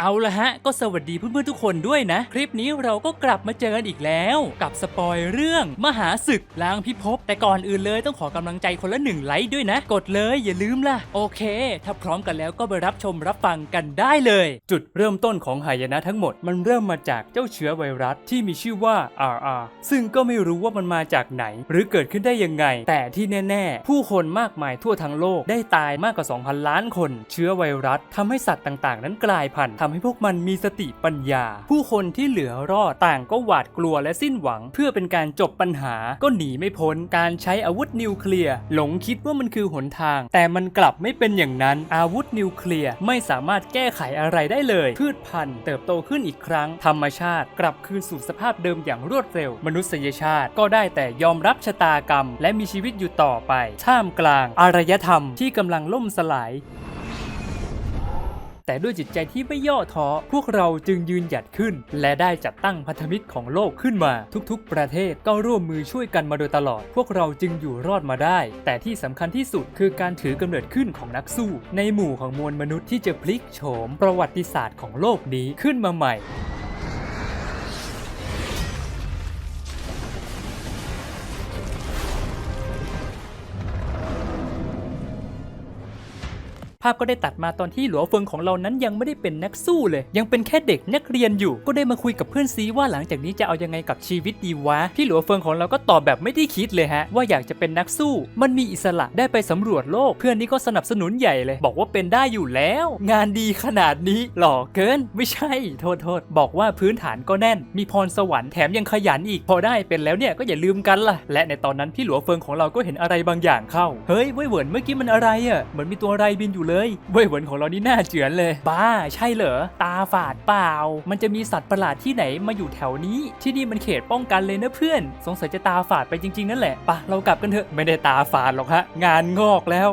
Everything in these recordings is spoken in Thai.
เอาละฮะ ก็สวัสดีเพื่อนๆทุกคนด้วยนะ คลิปนี้เราก็กลับมาเจอกันอีกแล้ว กับสปอยเรื่องมหาศึกล้างพิภพแต่ก่อนอื่นเลยต้องขอกำลังใจคนละหนึ่งไลค์ด้วยนะ กดเลยอย่าลืมล่ะ โอเค ถ้าพร้อมกันแล้วก็ไปรับชมรับฟังกันได้เลย จุดเริ่มต้นของหายนะทั้งหมดมันเริ่มมาจากเจ้าเชื้อไวรัสที่มีชื่อว่า RR ซึ่งก็ไม่รู้ว่ามันมาจากไหน หรือเกิดขึ้นได้ยังไง แต่ที่แน่ ๆ ผู้คนมากมายทั่วทั้งโลกได้ตายมากกว่า 2,000 ล้านคน เชื้อไวรัสทำให้สัตว์ต่างๆ นั้นกลายพันธุ์ำให้พวกมันมีสติปัญญา ผู้คนที่เหลือรอดต่างก็หวาดกลัวและสิ้นหวัง เพื่อเป็นการจบปัญหาก็หนีไม่พ้นการใช้อาวุธนิวเคลียร์หลงคิดว่ามันคือหนทาง แต่มันกลับไม่เป็นอย่างนั้น อาวุธนิวเคลียร์ไม่สามารถแก้ไขอะไรได้เลย พืชพันธุ์เติบโตขึ้นอีกครั้ง ธรรมชาติ กลับคืนสู่สภาพเดิมอย่างรวดเร็ว มนุษยชาติก็ได้แต่ยอมรับชะตากรรม และมีชีวิตอยู่ต่อไป ท่ามกลางอารยธรรมที่กำลังล่มสลาย แต่ด้วยจิตใจที่ไม่ย่อท้อพวกเราจึงยืนหยัดขึ้น และได้จัดตั้งพันธมิตรของโลกขึ้นมา ทุกๆ ประเทศก็ร่วมมือช่วยกันมาโดยตลอด พวกเราจึงอยู่รอดมาได้ แต่ที่สำคัญที่สุดคือการถือกำเนิดขึ้นของนักสู้ ในหมู่ของมวลมนุษย์ที่จะพลิกโฉมประวัติศาสตร์ของโลกนี้ขึ้นมาใหม่ ภาพก็ได้ตัดมาตอนที่หลัวเฟิงของเรานั้นยังไม่ได้เป็นนักสู้เลย ยังเป็นแค่เด็กนักเรียนอยู่ ก็ได้มาคุยกับเพื่อนซีว่าหลังจากนี้จะเอายังไงกับชีวิตดีวะพี่หลัวเฟิงของเราก็ตอบแบบไม่ได้คิดเลยฮะ ว่าอยากจะเป็นนักสู้ มันมีอิสระได้ไปสำรวจโลก เพื่อนนี่ก็สนับสนุนใหญ่เลย บอกว่าเป็นได้อยู่แล้ว งานดีขนาดนี้หล่อเกิน ไม่ใช่ โทษโทษบอกว่าพื้นฐานก็แน่น มีพรสวรรค์แถมยังขยันอีกพอได้เป็นแล้วเนี่ยก็อย่าลืมกันล่ะ และในตอนนั้นพี่หลัวเฟิงของเราก็เห็นอะไรบางอย่างเข้าเฮ้ยเว่ยเหวินเมื่อกี้มันอะไรอะเหมือนมีตัวอะไรบินอยู่เลยเว่ยเหวนของเรานี่น่าเจือนเลย บ้าใช่เหรอ ตาฝาดเปล่า มันจะมีสัตว์ประหลาดที่ไหนมาอยู่แถวนี้ ที่นี่มันเขตป้องกันเลยนะเพื่อน สงสัยจะตาฝาดไปจริง ๆ นั่นแหละปะเรากลับกันเถอะไม่ได้ตาฝาดหรอกฮะงานงอกแล้ว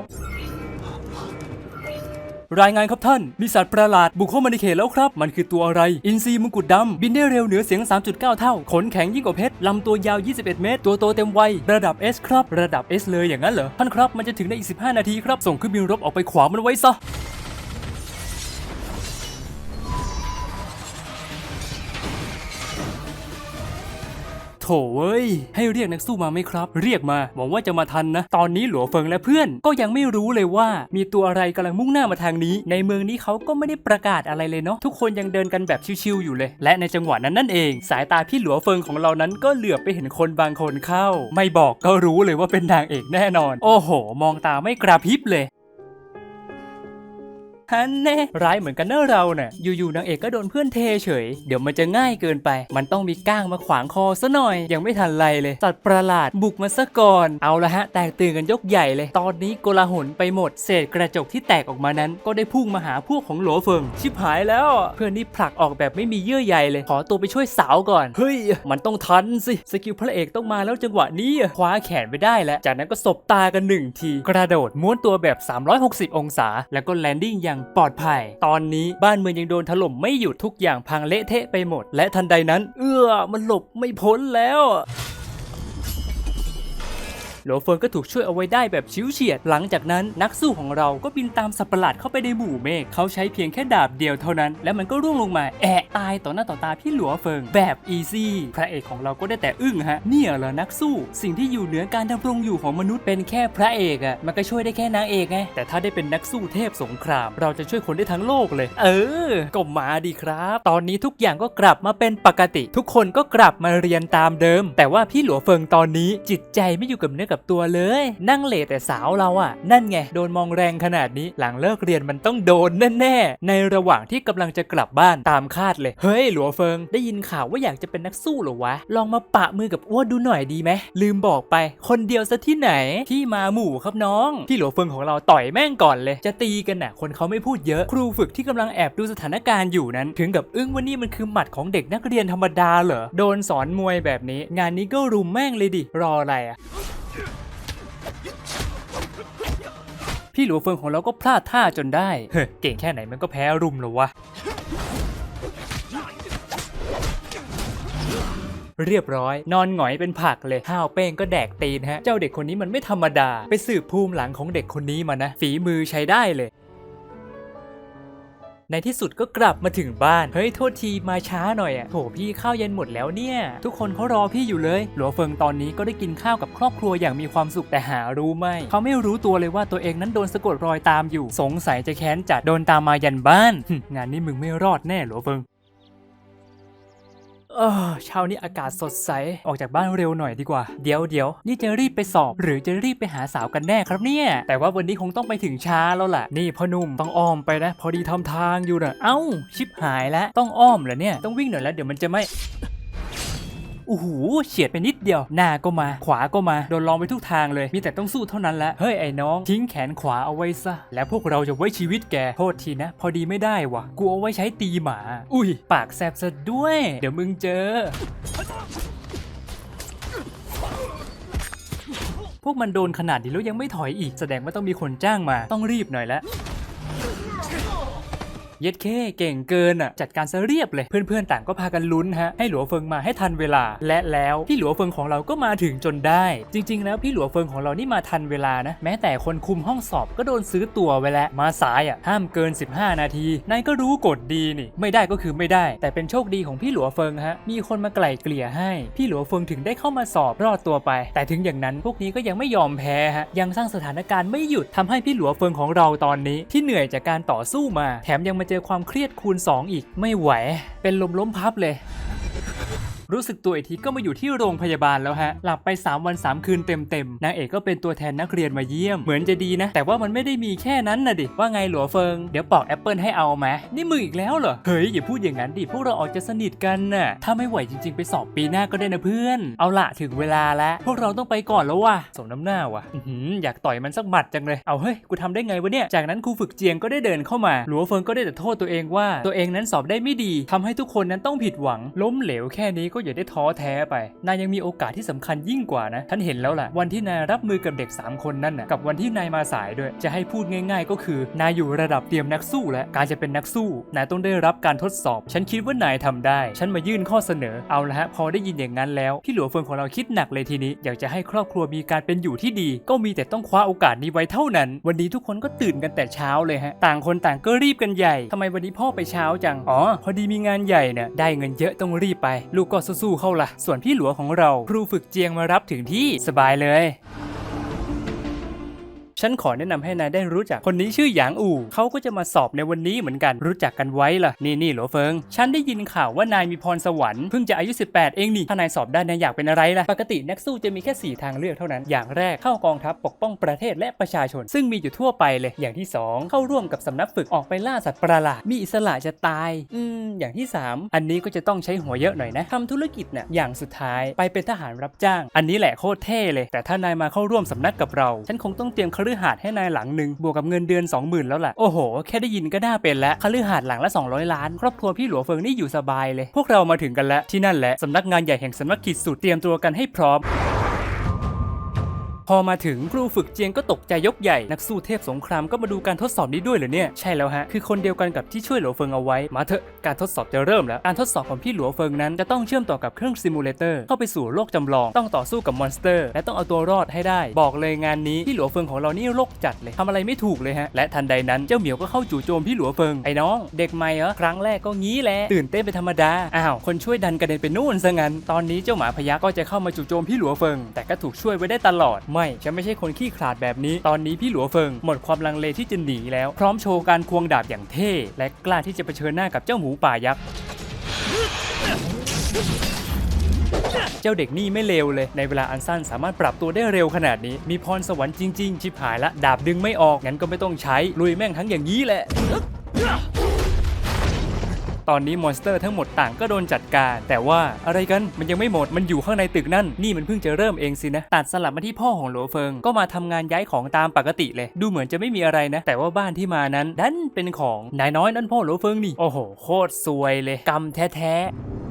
รายงานครับท่าน มีสัตว์ประหลาดบุกเข้ามาในเขตแล้วครับ มันคือตัวอะไร อินทรีมงกุฎดำบินได้เร็วเหนือเสียง 3.9 เท่า ขนแข็งยิ่งกว่าเพชร ลำตัวยาว 21 เมตร ตัวโตเต็มวัย ระดับ S ครับ ระดับ S เลยอย่างนั้นเหรอ ท่านครับ มันจะถึงในอีก 15 นาทีครับ ส่งเครื่องบินรบออกไปขวางมันไว้ซะ โถเว้ย ให้เรียกนักสู้มาไหมครับ เรียกมา หวังว่าจะมาทันนะ ตอนนี้หลัวเฟิงและเพื่อน ก็ยังไม่รู้เลยว่า มีตัวอะไรกำลังมุ่งหน้ามาทางนี้ ในเมืองนี้เขาก็ไม่ได้ประกาศอะไรเลยเนาะ ทุกคนยังเดินกันแบบชิวๆอยู่เลย และในจังหวะนั้นนั่นเอง สายตาพี่หลัวเฟิงของเรานั้นก็เหลือบไปเห็นคนบางคนเข้า ไม่บอกก็รู้เลยว่าเป็นนางเอกแน่นอน โอ้โห มองตาไม่กระพริบเลย ฮันแน่ร้ายเหมือนกันเนอะเราเนี่ยอยู่ๆนางเอกก็โดนเพื่อนเทเฉย เดี๋ยวมันจะง่ายเกินไป มันต้องมีก้างมาขวางคอซะหน่อย ยังไม่ทันไรเลย สัตว์ประหลาดบุกมาซะก่อน เอาละฮะ แตกตื่นกันยกใหญ่เลย ตอนนี้โกลาหลไปหมด เศษกระจกที่แตกออกมานั้น ก็ได้พุ่งมาหาพวกของหลัวเฟิง ชิบหายแล้ว เพื่อนนี่ผลักออกแบบไม่มีเยื่อใยเลย ขอตัวไปช่วยสาวก่อน เฮ้ย มันต้องทันสิ สกิลพระเอกต้องมาแล้วจังหวะนี้ คว้าแขนไปได้แล้ว จากนั้นก็สบตากันหนึ่งที กระโดดม้วนตัวแบบ 360 องศา แล้วก็แลนดิ้งอย่างปลอดภัย ตอนนี้บ้านเมืองยังโดนถล่มไม่หยุดทุกอย่างพังเละเทะไปหมด และทันใดนั้น เอื้อมันหลบไม่พ้นแล้ว โหลเฟิงก็ถูกช่วยเอาไว้ได้แบบชิวเฉียด หลังจากนั้นนักสู้ของเราก็บินตามสัตว์ประหลาดเข้าไปในหมู่เมฆเขาใช้เพียงแค่ดาบเดียวเท่านั้น แล้วมันก็ร่วงลงมาแอะตายต่อหน้าต่อตาพี่หลัวเฟิงแบบอีซี่พระเอกของเราก็ได้แต่อึ้งฮะเนี่ยเหรอนักสู้ สิ่งที่อยู่เหนือการดำรงอยู่ของมนุษย์เป็นแค่พระเอกอะมันก็ช่วยได้แค่นางเอกไงแต่ถ้าได้เป็นนักสู้เทพสงคราม เราจะช่วยคนได้ทั้งโลกเลย เออก็มาดีครับ ตอนนี้ทุกอย่างก็กลับมาเป็นปกติ ทุกคนก็กลับมาเรียนตามเดิม แต่ว่าพี่หลัวเฟิงตอนนี้จิตใจไม่อยู่กับเนื้อกับตัวเลย นั่งเหลแต่สาวเราอะนั่นไงโดนมองแรงขนาดนี้หลังเลิกเรียนมันต้องโดนแน่ๆในระหว่างที่กำลังจะกลับบ้านตามคาดเลย เฮ้ยหลัวเฟิง ได้ยินข่าวว่าอยากจะเป็นนักสู้เหรอวะ ลองมาปะมือกับอ้วดูหน่อยดีไหมลืมบอกไป คนเดียวซะที่ไหนที่มาหมู่ครับน้องพี่หลัวเฟิงของเราต่อยแม่งก่อนเลย จะตีกันน่ะ คนเขาไม่พูดเยอะครูฝึกที่กำลังแอบดูสถานการณ์อยู่นั้น ถึงกับอึ้งว่านี่มันคือหมัดของเด็กนักเรียนธรรมดาเหรอโดนสอนมวยแบบนี้ งานนี้ก็รุมแม่งเลยดิรออะไรอะ พี่หลัวเฟิงของเราก็พลาดท่าจนได้เฮ้ยเก่งแค่ไหนมันก็แพ้รุมเหรอวะ เรียบร้อย นอนหงอยเป็นผักเลยห้าวเป้งก็แดกตีนฮะ เจ้าเด็กคนนี้มันไม่ธรรมดา ไปสืบภูมิหลังของเด็กคนนี้มานะ ฝีมือใช้ได้เลย ในที่สุดก็กลับมาถึงบ้าน เฮ้ยโทษทีมาช้าหน่อยอะโถพี่ข้าวเย็นหมดแล้วเนี่ย ทุกคนเขารอพี่อยู่เลย หลัวเฟิงตอนนี้ก็ได้กินข้าวกับครอบครัวอย่างมีความสุขแต่หารู้ไหมเขาไม่รู้ตัวเลยว่าตัวเองนั้นโดนสะกดรอยตามอยู่ สงสัยจะแค้นจัดโดนตามมายันบ้าน งานนี้มึงไม่รอดแน่หลัวเฟิง เออเช้านี้อากาศสดใส ออกจากบ้านเร็วหน่อยดีกว่า เดี๋ยวเดี๋ยวนี่จะรีบไปสอบ หรือจะรีบไปหาสาวกันแน่ครับเนี่ย แต่ว่าวันนี้คงต้องไปถึงช้าแล้วล่ะ นี่พ่อนุ่มต้องอ้อมไปนะ พอดีทำทางอยู่นะเอ้า ชิบหายแล้ว ต้องอ้อมเหรอเนี่ย ต้องวิ่งหน่อยแล้วเดี๋ยวมันจะไม่ โอ้โหเฉียดไปนิดเดียว หน้าก็มา ขวาก็มา โดนลองไปทุกทางเลย มีแต่ต้องสู้เท่านั้นละ เฮ้ยไอ้น้อง ทิ้งแขนขวาเอาไว้ซะ แล้วพวกเราจะไว้ชีวิตแก โทษทีนะ พอดีไม่ได้วะกูเอาไว้ใช้ตีหมา อุ้ย ปากแสบซะด้วย เดี๋ยวมึงเจอพวกมันโดนขนาดนี้แล้วยังไม่ถอยอีก แสดงว่าต้องมีคนจ้างมา ต้องรีบหน่อยละ เย็ดเคเก่งเกินอะจัดการซะเรียบเลย เพื่อนๆต่างก็พากันลุ้นฮะให้หลัวเฟิงมาให้ทันเวลา และแล้วพี่หลัวเฟิงของเราก็มาถึงจนได้ จริง ๆ แล้วพี่หลัวเฟิงของเรานี่มาทันเวลานะ แม้แต่คนคุมห้องสอบก็โดนซื้อตัวไว้แล้วมาสายอะห้ามเกิน 15 นาทีนายก็รู้กฎดีนี่ ไม่ได้ก็คือไม่ได้ แต่เป็นโชคดีของพี่หลัวเฟิงฮะมีคนมาไกล่เกลี่ยให้ พี่หลัวเฟิงถึงได้เข้ามาสอบรอดตัวไป แต่ถึงอย่างนั้นพวกนี้ก็ยังไม่ยอมแพ้ฮะยังสร้างสถานการณ์ไม่หยุดทำให้พี่หลัวเฟิงของเราตอนนี้ที่เหนื่อยจากการต่อสู้มา แถมยังมาเจอความเครียดคูณ 2 อีกไม่ไหว เป็นลมล้มพับเลย รู้สึกตัวอีกทีก็มาอยู่ที่โรงพยาบาลแล้วฮะ หลับไป 3 วัน 3 คืนเต็มๆ นางเอกก็เป็นตัวแทนนักเรียนมาเยี่ยม เหมือนจะดีนะ แต่ว่ามันไม่ได้มีแค่นั้นนะดิ ว่าไงหลัวเฟิง เดี๋ยวปอกแอปเปิลให้เอาไหมนี่มึงอีกแล้วเหรอ เฮ้ย อย่าพูดอย่างนั้นดิ พวกเราออกจะสนิทกันน่ะ ถ้าไม่ไหวจริงๆ ไปสอบปีหน้าก็ได้นะเพื่อน เอาละถึงเวลาแล้ว พวกเราต้องไปก่อนแล้วว่ะ สมน้ำหน้าว่ะอือหืออยากต่อยมันสักหมัดจังเลย เอาเฮ้ย กูทำได้ไงวะเนี่ย จากนั้นครูฝึกเจียงก็ได้เดินเข้ามา หลัวเฟิงก็ได้แต่โทษตัวเองว่า ตัวเองนั้นสอบได้ไม่ดีทำให้ทุกคนนั้นต้องผิดหวัง ล้มเหลวแค่นี้ก็อย่าได้ท้อแท้ไป นายยังมีโอกาสที่สำคัญยิ่งกว่านะฉันเห็นแล้วล่ะ วันที่นายรับมือกับเด็ก 3 คนนั่นน่ะกับวันที่นายมาสายด้วย จะให้พูดง่าย ๆ ก็คือนายอยู่ระดับเตรียมนักสู้แล้วการจะเป็นนักสู้นายต้องได้รับการทดสอบ ฉันคิดว่านายทำได้ ฉันมายื่นข้อเสนอเอาละฮะพอได้ยินอย่างนั้นแล้วพี่หลวงเฟิงของเราคิดหนักเลยทีนี้ อยากจะให้ครอบครัวมีการเป็นอยู่ที่ดี ก็มีแต่ต้องคว้าโอกาสนี้ไว้เท่านั้น วันนี้ทุกคนก็ตื่นกันแต่เช้าเลยฮะต่างคนต่างก็รีบกันใหญ่ทำไมวันนี้พ่อไปเช้าจังอ๋อพอดีมีงานใหญ่เนี่ยได้เงินเยอะต้องรีบไป ลูกก็สู้ๆเข้าละส่วนพี่หลวงของเราครูฝึกเจียงมารับถึงที่สบายเลย ฉันขอแนะนำให้นายได้รู้จักคนนี้ชื่อหยางอู่เขาก็จะมาสอบในวันนี้เหมือนกันรู้จักกันไว้ล่ะนี่นี่หลวเฟิง ฉันได้ยินข่าวว่านายมีพรสวรรค์เพิ่งจะอายุ 18 เองนี่ถ้านายสอบได้นายอยากเป็นอะไรล่ะปกตินักสู้จะมีแค่ 4 ทางเลือกเท่านั้น อย่างแรกเข้ากองทัพปกป้องประเทศและประชาชน ซึ่งมีอยู่ทั่วไปเลยอย่างที่ 2 เข้าร่วมกับสำนักฝึกออกไปล่าสัตว์ประหลาดมีอิสระจะตาย อืมอย่างที่ 3 อันนี้ก็จะต้องใช้หัวเยอะหน่อยนะทำธุรกิจน่ะอย่างสุดท้ายไปเป็นทหารรับจ้าง อันนี้แหละโคตรเท่เลย แต่ถ้านายมาเข้าร่วมสำนักกับเรา ฉันคงต้องเตรียมคฤหาสน์ให้นายหลังหนึ่งบวกกับเงินเดือน 20,000 แล้วแหละโอ้โห แค่ได้ยินก็น่าเป็นแล้วคฤหาสน์หลังละ 200 ล้าน ครอบครัวพี่หลัวเฟิงนี่อยู่สบายเลย พวกเรามาถึงกันแล้วที่นั่นแหละสำนักงานใหญ่แห่งสำนักกิจสุดเตรียมตัวกันให้พร้อม พอมาถึงครูฝึกเจียงก็ตกใจยกใหญ่ นักสู้เทพสงครามก็มาดูการทดสอบนี้ด้วยเหรอเนี่ย ใช่แล้วฮะ คือคนเดียวกันกับที่ช่วยหลัวเฟิงเอาไว้ มาเถอะ การทดสอบจะเริ่มแล้ว การทดสอบของพี่หลัวเฟิงนั้นจะต้องเชื่อมต่อกับเครื่องซิมูเลเตอร์เข้าไปสู่โลกจำลอง ต้องต่อสู้กับมอนสเตอร์ และต้องเอาตัวรอดให้ได้ บอกเลยงานนี้พี่หลัวเฟิงของเรานี่โลกจัดเลยทำอะไรไม่ถูกเลยฮะ และทันใดนั้นเจ้าเหมียวก็เข้าจู่โจมพี่หลัวเฟิง ไอ้น้อง เด็กใหม่เหรอ ครั้งแรกก็งี้แหละ ตื่นเต้นเป็นธรรมดา อ้าว คนช่วยดันกระเด็นไปนู่นซะงั้น ตอนนี้เจ้าหมาพยักก็จะเข้ามาจู่โจมพี่หลัวเฟิง แต่ก็ถูกช่วยไว้ได้ตลอดไม่ฉันไม่ใช่คนขี้ขลาดแบบนี้ ตอนนี้พี่หลัวเฟิง หมดความลังเลที่จะหนีแล้ว พร้อมโชว์การควงดาบอย่างเท่ และกล้าที่จะเผชิญหน้ากับเจ้าหมูป่ายักษ์เจ้าเด็กนี่ไม่เลวเลย ในเวลาอันสั้นสามารถปรับตัวได้เร็วขนาดนี้ มีพรสวรรค์จริง ๆ ชิบหายละ ดาบดึงไม่ออกงั้นก็ไม่ต้องใช้ลุยแม่งทั้งอย่างนี้แหละ ตอนนี้มอนสเตอร์ทั้งหมดต่างก็โดนจัดการ แต่ว่าอะไรกันมันยังไม่หมดมันอยู่ข้างในตึกนั่นนี่มันเพิ่งจะเริ่มเองสินะตัดสลับมาที่พ่อของหลวเฟิงก็มาทำงานย้ายของตามปกติเลย ดูเหมือนจะไม่มีอะไรนะ แต่ว่าบ้านที่มานั้นดันเป็นของนายน้อยนั่นพ่อหลวเฟิงนี่โอ้โหโคตรซวยเลยกรรมแท้ๆ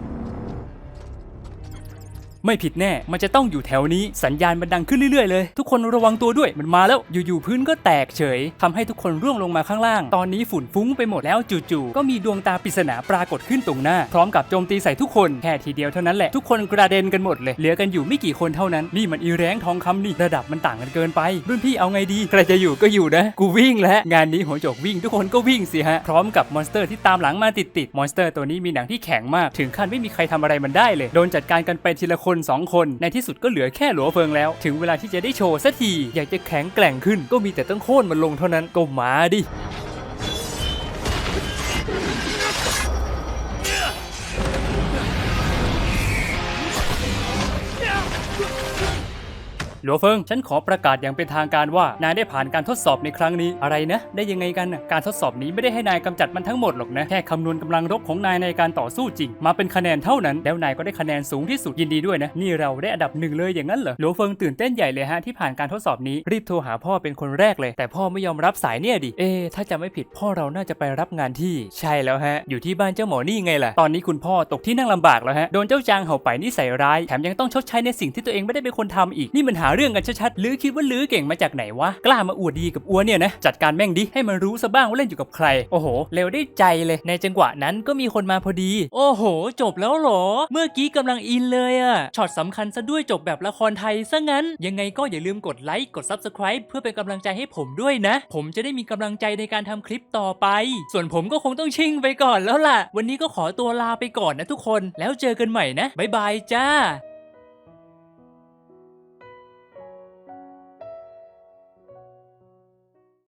ไม่ผิดแน่ มันจะต้องอยู่แถวนี้ สัญญาณมันดังขึ้นเรื่อยๆเลย ทุกคนระวังตัวด้วย มันมาแล้ว อยู่ๆพื้นก็แตกเฉยทำให้ทุกคนร่วงลงมาข้างล่าง ตอนนี้ฝุ่นฟุ้งไปหมดแล้วจู่ๆ ก็มีดวงตาปริศนาปรากฏขึ้นตรงหน้า พร้อมกับโจมตีใส่ทุกคน แค่ทีเดียวเท่านั้นแหละ ทุกคนกระเด็นกันหมดเลย เหลือกันอยู่ไม่กี่คนเท่านั้น นี่มันอีแรงทองคำนี่ ระดับมันต่างกันเกินไป รุ่นพี่เอาไงดี ใครจะอยู่ก็อยู่นะ กูวิ่งแล้ว งานนี้หัวโจกวิ่งทุกคนก็วิ่งสิฮะ พร้อมกับมอนสเตอร์ที่ตามหลังมาติดๆ มอนสเตอร์ตัวนี้มีหนังที่แข็งมาก ถึงขั้นไม่มีใครทำอะไรมันได้เลย โดนจัดการกันไปทีละคนสองคนในที่สุดก็เหลือแค่หลัวเฟิงแล้ว ถึงเวลาที่จะได้โชว์สักที อยากจะแข็งแกร่งขึ้นก็มีแต่ต้องโค่นมันลงเท่านั้นก็มาดิ หลวงเฟิง ฉันขอประกาศอย่างเป็นทางการว่านายได้ผ่านการทดสอบในครั้งนี้อะไรนะ ได้ยังไงกันน่ะการทดสอบนี้ไม่ได้ให้นายกำจัดมันทั้งหมดหรอกนะแค่คำนวณกำลังรบของนายในการต่อสู้จริง มาเป็นคะแนนเท่านั้น แล้วนายก็ได้คะแนนสูงที่สุดยินดีด้วยนะ นี่เราได้อันดับหนึ่งเลยอย่างนั้นเหรอหลวงเฟิงตื่นเต้นใหญ่เลยฮะที่ผ่านการทดสอบนี้รีบโทรหาพ่อเป็นคนแรกเลย แต่พ่อไม่ยอมรับสายเนี่ยดิเอ๊ถ้าจะไม่ผิดพ่อเราน่าจะไปรับงานที่ใช่แล้วฮะ อยู่ที่บ้านเจ้าหมอนี่ไงล่ะตอนนี้คุณพ่อตกที่นั่งลำบากแล้วฮะโดนเจ้าจางเห่าไปนิสัยร้ายแถมยังต้องชดใช้ในสิ่งที่ตัวเองไม่ได้เป็นคนทำอีกนี่มันหาเรื่องกันชัดๆลือคิดว่าลือเก่งมาจากไหนวะ กล้ามาอวดดีกับอัวเนี่ยนะ จัดการแม่งดิ ให้มันรู้ซะบ้างว่าเล่นอยู่กับใคร โอ้โห เร็วได้ใจเลย ในจังหวะนั้นก็มีคนมาพอดี โอ้โห จบแล้วเหรอ เมื่อกี้กำลังอินเลยอะช็อตสำคัญซะด้วยจบแบบละครไทยซะงั้น ยังไงก็อย่าลืมกดไลค์กด Subscribe เพื่อเป็นกำลังใจให้ผมด้วยนะ ผมจะได้มีกำลังใจในการทำคลิปต่อไป ส่วนผมก็คงต้องชิ่งไปก่อนแล้วล่ะ วันนี้ก็ขอตัวลาไปก่อนนะทุกคน แล้วเจอกันใหม่นะบ๊ายบายจ้า